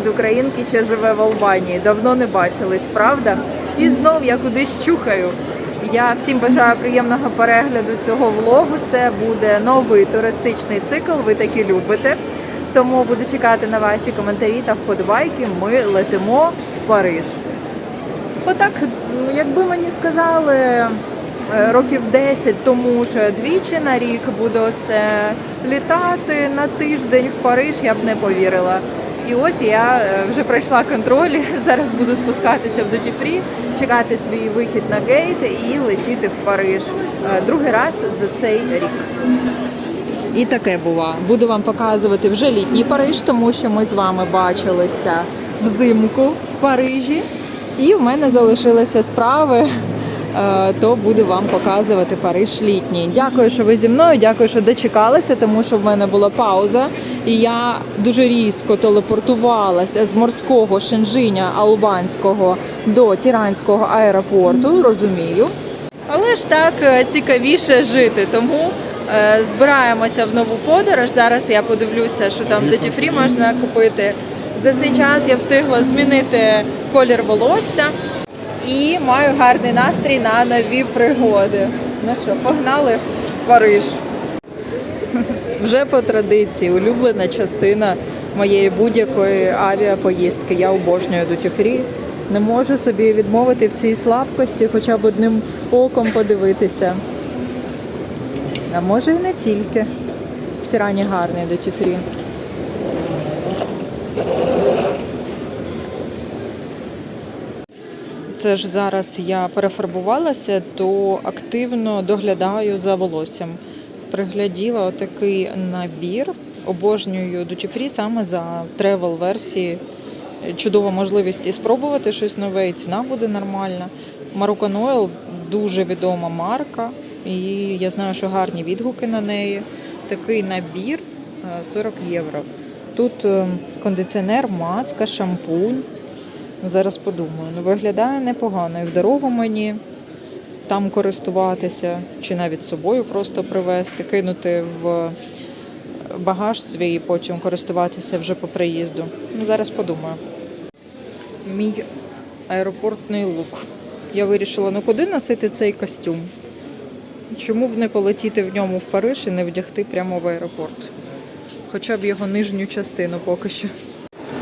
від українки, що живе в Албанії. Давно не бачились, правда? І знов я кудись чухаю. Я всім бажаю приємного перегляду цього влогу. Це буде новий туристичний цикл. Ви такі любите. Тому буду чекати на ваші коментарі та вподобайки. Ми летимо в Париж. Отак, якби мені сказали е, років 10 тому що двічі на рік буду це літати на тиждень в Париж, я б не повірила. І ось я е, вже пройшла контроль. Зараз буду спускатися в Duty Free, чекати свій вихід на гейт і летіти в Париж. Е, Другий раз за цей рік. І таке бува. Буду вам показувати вже літній Париж, тому що ми з вами бачилися взимку в Парижі. І в мене залишилися справи, то буду вам показувати Париж літній. Дякую, що ви зі мною. Дякую, що дочекалися, тому що в мене була пауза. І я дуже різко телепортувалася з морського Шенжиня Албанського до Тіранського аеропорту. Розумію. Але ж так е, цікавіше жити, тому е, збираємося в нову подорож. Зараз я подивлюся, що там Duty можна купити. За цей час я встигла змінити колір волосся і маю гарний настрій на нові пригоди. Ну що, погнали в Париж. Вже по традиції, улюблена частина моєї будь-якої авіапоїздки. Я обожнюю Duty Free. Не можу собі відмовити в цій слабкості, хоча б одним оком подивитися. А може і не тільки. В Тирані гарний Duty Це ж зараз я перефарбувалася, то активно доглядаю за волоссям. Пригляділа отакий набір. Обожнюю Duty Free саме за тревел версії. Чудова можливість і спробувати щось нове, і ціна буде нормальна. Moroccan Oil дуже відома марка, і я знаю, що гарні відгуки на неї. Такий набір е, 40 євро. Тут е, кондиціонер, маска, шампунь. Ну, Зараз подумаю. Ну, виглядає непогано. І в дорогу мені там користуватися, чи навіть собою просто привезти, кинути в багаж свій, потім користуватися вже по приїзду. Ну, зараз подумаю. Мій аеропортний лук. Я вирішила, ну куди носити цей костюм? Чому б не полетіти в ньому в Париж і не вдягти прямо в аеропорт? Хоча б його нижню частину поки що.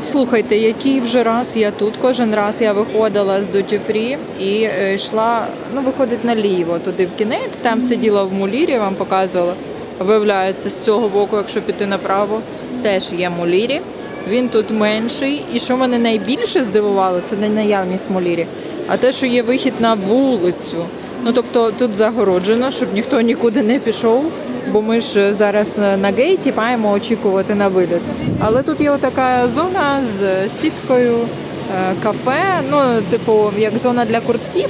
Слухайте, який вже раз я тут. Кожен раз я виходила з Duty Free і е, йшла, ну, виходить наліво, туди в кінець, там сиділа в мулірі, вам показувала. Виявляється, з цього боку, якщо піти направо, теж є мулірі. Він тут менший. І що мене найбільше здивувало, це не наявність мулірі, а те, що є вихід на вулицю. Ну тобто тут загороджено, щоб ніхто нікуди не пішов, бо ми ж зараз на гейті маємо очікувати на виліт. Але тут є така зона з сіткою, е, кафе, ну, типу, як зона для курців,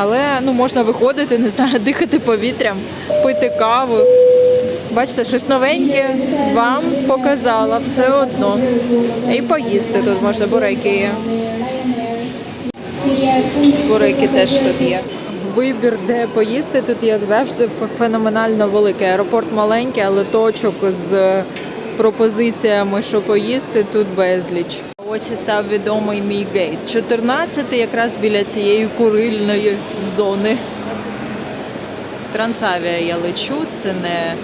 але ну, можна виходити, не знаю, дихати повітрям, пити каву. Бачите, щось новеньке вам показала все одно. І поїсти тут можна буреки є. Бурики теж тут є. Вибір, де поїсти, тут, як завжди, феноменально великий. Аеропорт маленький, але точок з пропозиціями, що поїсти, тут безліч. Ось і став відомий мій гейт. 14 якраз біля цієї курильної зони. Трансавія я лечу, це не е,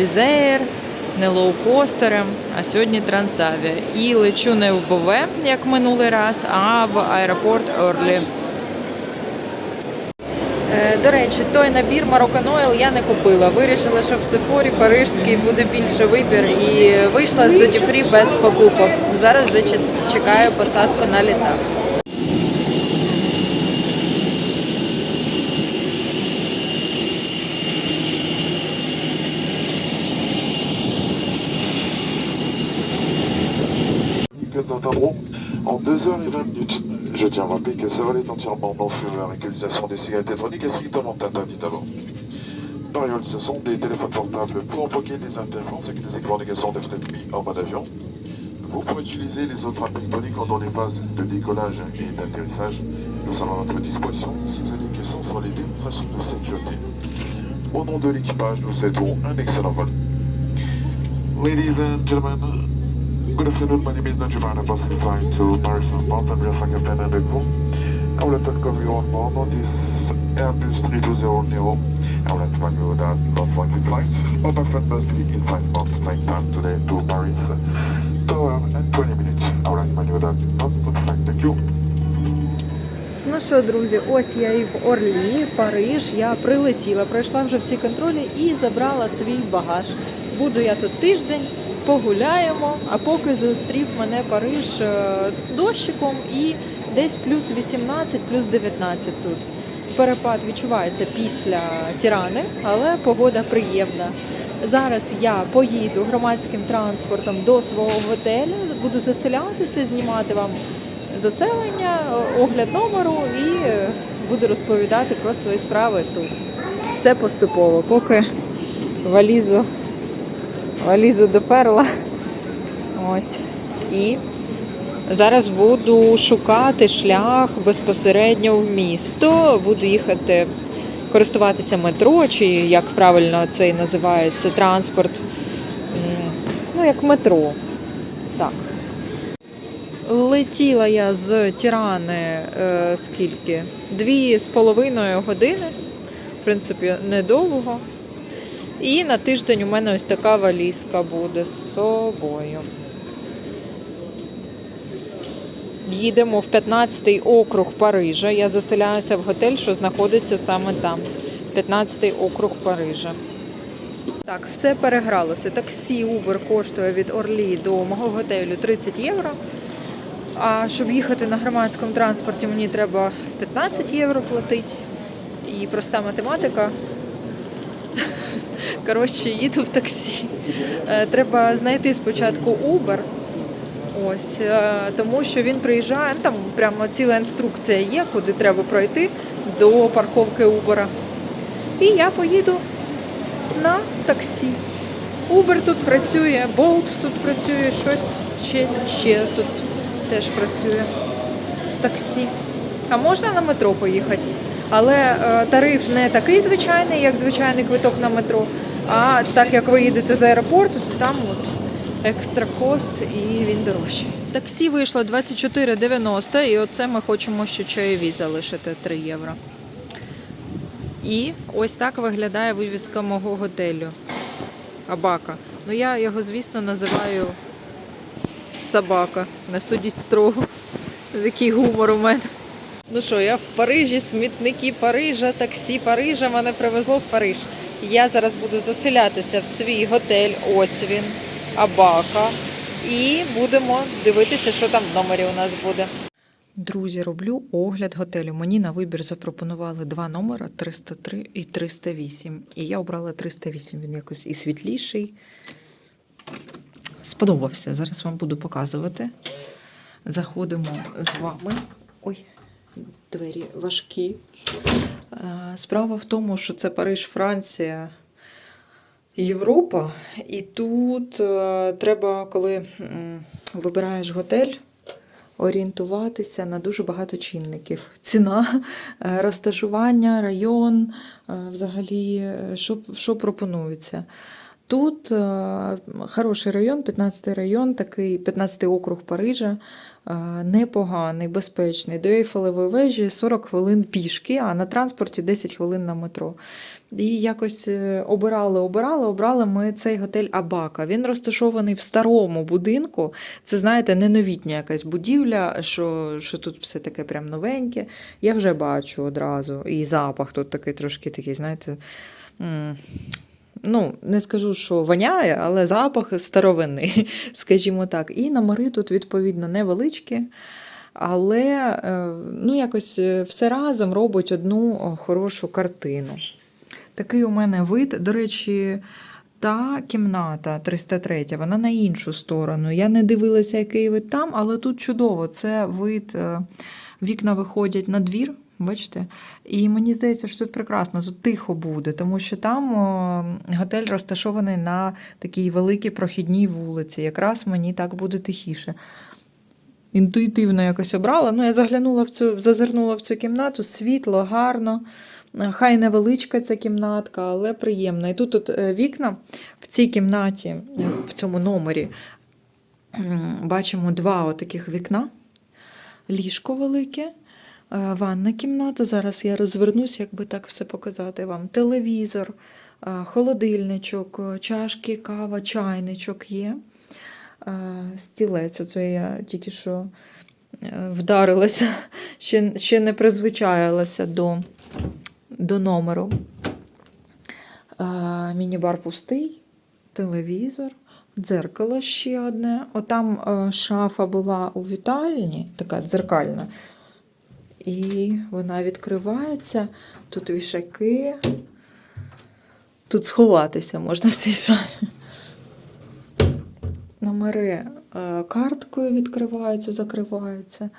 візеєр, не лоукостером, а сьогодні Трансавія. І лечу не в Бове, як минулий раз, а в аеропорт Орлі. Е, До речі, той набір Oil я не купила. Вирішила, що в Сефорі парижський буде більше вибір і вийшла з Free без покупок. Зараз вже чекаю посадку на літак. que nous entendrons en 2h20 minutes. Je tiens à rappeler que ce vol est entièrement non fumeur et que l'utilisation des cigarettes électroniques est strictement interdite à. Par ailleurs, sont des téléphones portables pour bloquer des interférences que des écrans sont doivent être mis en mode avion. Vous pouvez utiliser les autres appareils électroniques pendant les phases de décollage et d'atterrissage. Nous sommes à votre disposition si vous avez des questions sur les démonstrations de sécurité. Au nom de l'équipage, nous souhaitons un excellent vol. Ladies and gentlemen, Good afternoon, my name is Najima and I'm passing flying to Paris Airport. I'm your flight captain avec vous. I would like to welcome you on board on this Airbus 320 Neo. I would like to tell you that lost one quick flight. All my friends must be in flight about flight time today to Paris. Two hours and 20 minutes. I would like to tell you that not good flight. Thank you. Ну що, друзі, ось я і в Орлі, Париж. Я прилетіла, пройшла вже всі контролі і забрала свій багаж. Буду я тут тиждень, погуляємо, а поки зустрів мене Париж е, дощиком і десь плюс 18, плюс 19 тут. Перепад відчувається після Тірани, але погода приємна. Зараз я поїду громадським транспортом до свого готелю, буду заселятися, знімати вам заселення, огляд номеру і е, буду розповідати про свої справи тут. Все поступово, поки валізу, валізу доперла. Ось. І зараз буду шукати шлях безпосередньо в місто. Буду їхати користуватися метро, чи як правильно це і називається, транспорт. Ну, як метро. Так. Летіла я з Тірани е, скільки? Дві з половиною години. В принципі, недовго. І на тиждень у мене ось така валізка буде з собою. Їдемо в 15-й округ Парижа. Я заселяюся в готель, що знаходиться саме там. 15-й округ Парижа. Так, все перегралося. Таксі Uber коштує від Орлі до мого готелю 30 євро. А щоб їхати на громадському транспорті, мені треба 15 євро платити. І проста математика. Коротше, їду в таксі. Е, Треба знайти спочатку Uber. Ось, е, тому що він приїжджає, там прямо ціла інструкція є, куди треба пройти до парковки Uber. І я поїду на таксі. Uber тут працює, Bolt тут працює, щось ще, ще тут теж працює з таксі. А можна на метро поїхати. Але е, тариф не такий звичайний, як звичайний квиток на метро. А так як ви їдете з аеропорту, то там от екстра кост і він дорожчий. Таксі вийшло 24,90 і оце ми хочемо ще чайові залишити 3 євро. І ось так виглядає вивіска мого готелю. Абака. Ну я його, звісно, називаю собака. Не судіть строго. Такий гумор у мене. Ну що, я в Парижі, смітники Парижа, таксі Парижа мене привезло в Париж. Я зараз буду заселятися в свій готель. Ось він, Абака. І будемо дивитися, що там в номері у нас буде. Друзі, роблю огляд готелю. Мені на вибір запропонували два номера 303 і 308. І я обрала 308. Він якось і світліший. Сподобався. Зараз вам буду показувати. Заходимо з вами. Ой, двері важкі. Е, Справа в тому, що це Париж, Франція, Європа. І тут е, треба, коли вибираєш готель, орієнтуватися на дуже багато чинників. Ціна, е, розташування, район, взагалі, що, що пропонується. Тут е, хороший район, 15-й район, такий 15-й округ Парижа, е, непоганий, безпечний. До Ейфелевої вежі 40 хвилин пішки, а на транспорті 10 хвилин на метро. І якось е, обирали, обирали, обрали ми цей готель Абака. Він розташований в старому будинку. Це, знаєте, не новітня якась будівля, що, що тут все таке прям новеньке. Я вже бачу одразу. І запах тут такий трошки такий, знаєте. Ну, не скажу, що воняє, але запах старовинний, скажімо так. І номери тут, відповідно, невеличкі, але е, ну, якось е, все разом робить одну хорошу картину. Такий у мене вид. До речі, та кімната 303, вона на іншу сторону. Я не дивилася, який вид там, але тут чудово. Це вид, е, вікна виходять на двір. Бачите? І мені здається, що тут прекрасно, тут тихо буде, тому що там готель розташований на такій великій прохідній вулиці. Якраз мені так буде тихіше. Інтуїтивно якось обрала. Ну, я заглянула в цю, зазирнула в цю кімнату, світло, гарно. Е, Хай невеличка ця кімнатка, але приємна. І тут от е, вікна в цій кімнаті, е, в цьому номері, бачимо два отаких вікна, ліжко велике, ванна кімната. Зараз я розвернусь, як би так все показати вам. Телевізор, е, холодильничок, е, чашки, кава, чайничок є. Е, Стілець, оце я тільки що е, вдарилася, ще, ще не призвичаїлася до, до номеру. Е, Міні-бар пустий, телевізор, дзеркало ще одне. Отам е, шафа була у вітальні, така дзеркальна. І вона відкривається. Тут вішаки. Тут сховатися можна в цій шафі. Номери е, карткою відкриваються, закриваються.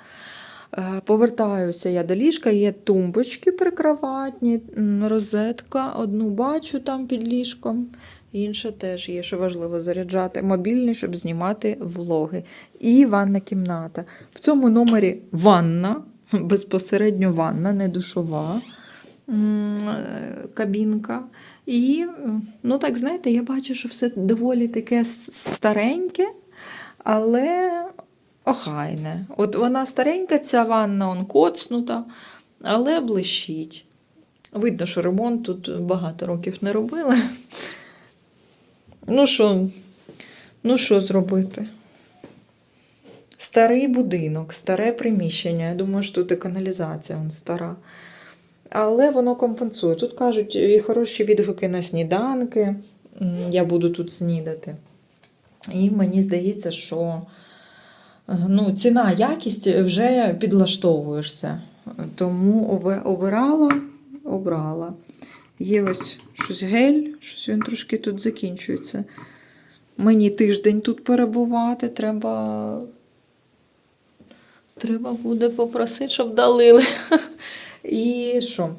Е, Повертаюся я до ліжка, є тумбочки прикроватні, розетка. Одну бачу там під ліжком, інша теж є, що важливо заряджати. Мобільний, щоб знімати влоги. І ванна кімната. В цьому номері ванна, безпосередньо ванна, не душова е, кабінка. І, ну так, знаєте, я бачу, що все доволі таке стареньке, але охайне. От вона старенька, ця ванна, он коцнута, але блищить. Видно, що ремонт тут багато років не робили. Ну що, ну що зробити? Старий будинок, старе приміщення. Я думаю, що тут і каналізація он стара. Але воно компенсує. Тут кажуть, і хороші відгуки на сніданки. Я буду тут снідати. І мені здається, що ну, ціна, якість вже підлаштовуєшся. Тому обирала, обрала. Є ось щось гель, щось він трошки тут закінчується. Мені тиждень тут перебувати, треба. Треба буде попросити, щоб далили. І що?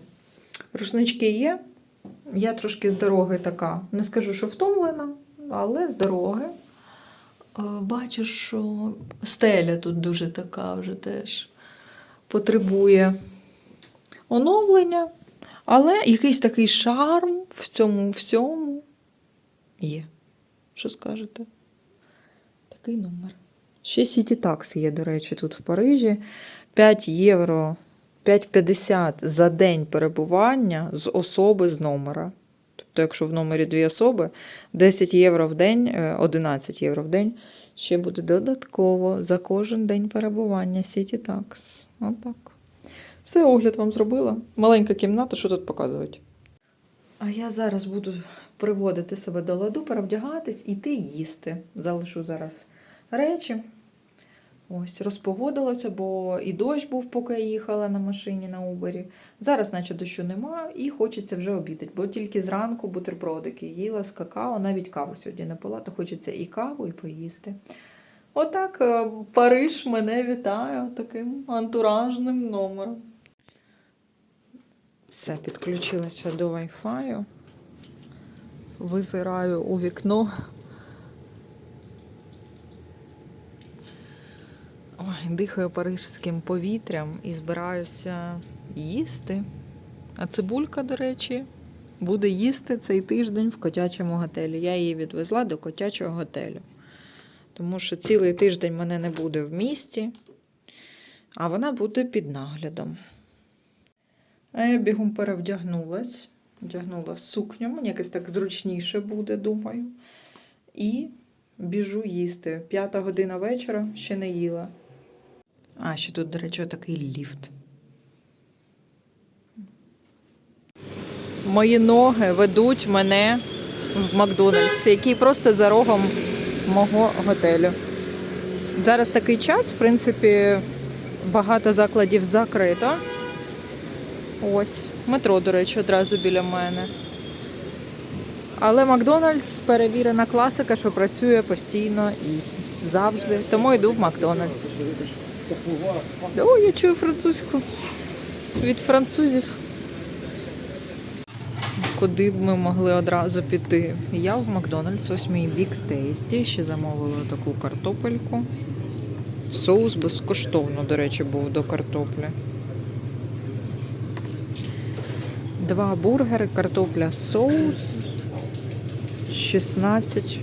Рушнички є. Я трошки з дороги така. Не скажу, що втомлена, але з дороги. Е, Бачу, що стеля тут дуже така вже теж потребує оновлення. Але якийсь такий шарм в цьому всьому є. Що скажете? Такий номер. Ще City Tax є, до речі, тут в Парижі. 5 євро, 5,50 за день перебування з особи з номера. Тобто, якщо в номері дві особи, 10 євро в день, е, 11 євро в день ще буде додатково за кожен день перебування City Tax. Отак. Все, огляд вам зробила. Маленька кімната, що тут показувати? А я зараз буду приводити себе до ладу, перевдягатись, іти їсти. Залишу зараз речі. Ось, розпогодилося, бо і дощ був, поки я їхала на машині на Убері. Зараз, наче дощу нема, і хочеться вже обідати, бо тільки зранку бутербродики їла з какао, навіть каву сьогодні не пила, то хочеться і каву, і поїсти. Отак е, Париж мене вітає таким антуражним номером. Все, підключилася до Wi-Fi. Визираю у вікно. Ой, дихаю парижським повітрям і збираюся їсти. А цибулька, до речі, буде їсти цей тиждень в котячому готелі. Я її відвезла до котячого готелю. Тому що цілий тиждень мене не буде в місті, а вона буде під наглядом. А я бігом перевдягнулась. Вдягнула сукню, мені якось так зручніше буде, думаю. І біжу їсти. П'ята година вечора ще не їла. А, ще тут, до речі, такий ліфт. Мої ноги ведуть мене в Макдональдс, який просто за рогом мого готелю. Зараз такий час, в принципі, багато закладів закрито. Ось, метро, до речі, одразу біля мене. Але Макдональдс перевірена класика, що працює постійно і завжди. Тому йду в Макдональдс. О, я чую французьку. Від французів. Куди б ми могли одразу піти? Я в Макдональдс, ось мій бік тесті. Ще замовила таку картопельку. Соус безкоштовно, до речі, був до картоплі. Два бургери, картопля, соус 16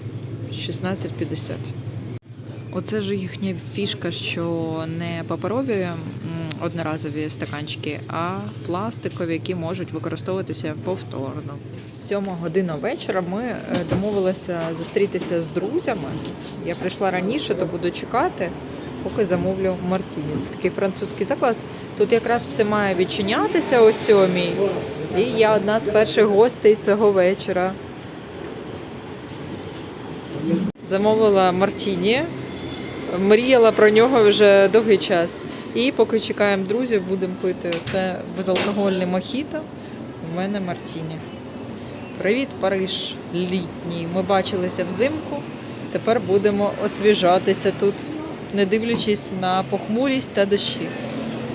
16,50. Оце ж їхня фішка, що не паперові одноразові стаканчики, а пластикові, які можуть використовуватися повторно. Сьома година вечора ми е, домовилися зустрітися з друзями. Я прийшла раніше, то буду чекати, поки замовлю Мартіні. Це такий французький заклад. Тут якраз все має відчинятися о сьомій. І я одна з перших гостей цього вечора. Замовила Мартіні. Мріяла про нього вже довгий час. І поки чекаємо друзів, будемо пити. Це безалкогольний мохіто. У мене Мартіні. Привіт, Париж літній. Ми бачилися взимку. Тепер будемо освіжатися тут, не дивлячись на похмурість та дощі.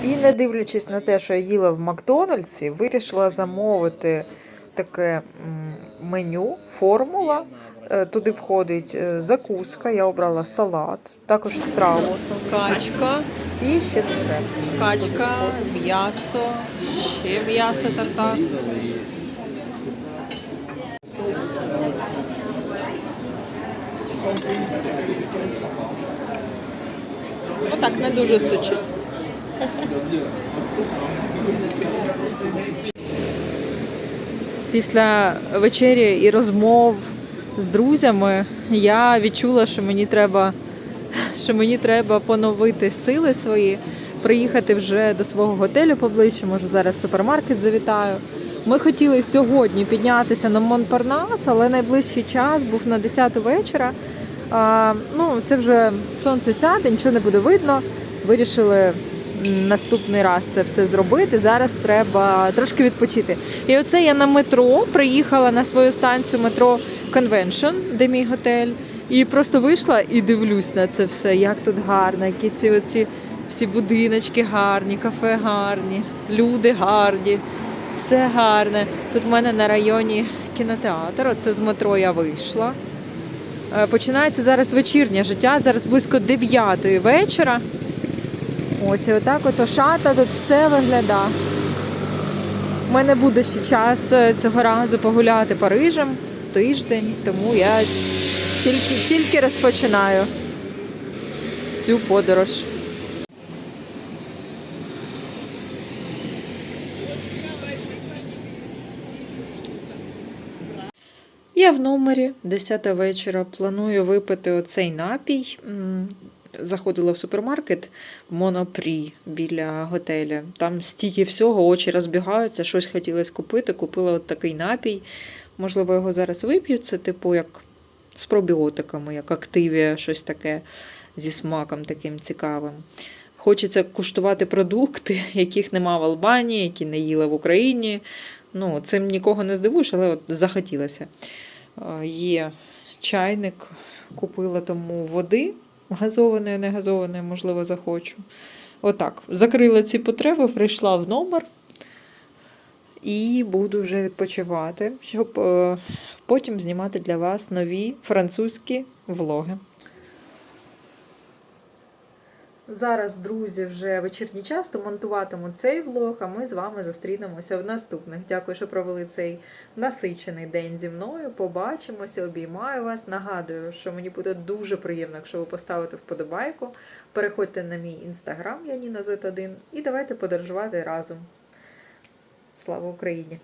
І не дивлячись на те, що я їла в Макдональдсі, вирішила замовити таке меню, формула. Е, Туди входить е, закуска, я обрала салат, також страву. Качка, і ще десерт. качка, м'ясо, ще м'ясо тарта. Отак не дуже стучить. Після вечері і розмов з друзями я відчула, що мені треба, що мені треба поновити сили свої, приїхати вже до свого готелю поближче, може зараз супермаркет завітаю. Ми хотіли сьогодні піднятися на Монпарнас, але найближчий час був на 10 вечора. А, ну, це вже сонце сяде, нічого не буде видно. Вирішили наступний раз це все зробити. Зараз треба трошки відпочити. І оце я на метро приїхала на свою станцію метро Convention, де мій готель. І просто вийшла і дивлюсь на це все, як тут гарно, які ці оці всі будиночки гарні, кафе гарні, люди гарні, все гарне. Тут в мене на районі кінотеатр. Оце з метро я вийшла. Е, Починається зараз вечірнє життя, зараз близько 9 вечора. Ось отак от ошата тут все виглядає. У мене буде ще час е, цього разу погуляти Парижем тиждень, тому я тільки, тільки розпочинаю цю подорож. Я в номері 10 вечора планую випити оцей напій. Заходила в супермаркет Монопрі біля готеля. Там стільки всього, очі розбігаються, щось хотілося купити. Купила от такий напій. Можливо, його зараз вип'ю. Це типу як з пробіотиками, як активія, щось таке зі смаком таким цікавим. Хочеться куштувати продукти, яких нема в Албанії, які не їла в Україні. Ну, цим нікого не здивуєш, але от захотілося. Е, Є чайник, купила тому води газованої, не газованою, можливо, захочу. Отак. Закрила ці потреби, прийшла в номер і буду вже відпочивати, щоб е, потім знімати для вас нові французькі влоги. Зараз, друзі, вже вечірній час, то монтуватиму цей влог, а ми з вами зустрінемося в наступних. Дякую, що провели цей насичений день зі мною. Побачимося, обіймаю вас. Нагадую, що мені буде дуже приємно, якщо ви поставите вподобайку. Переходьте на мій інстаграм Яніна Z1 і давайте подорожувати разом. Слава Україні!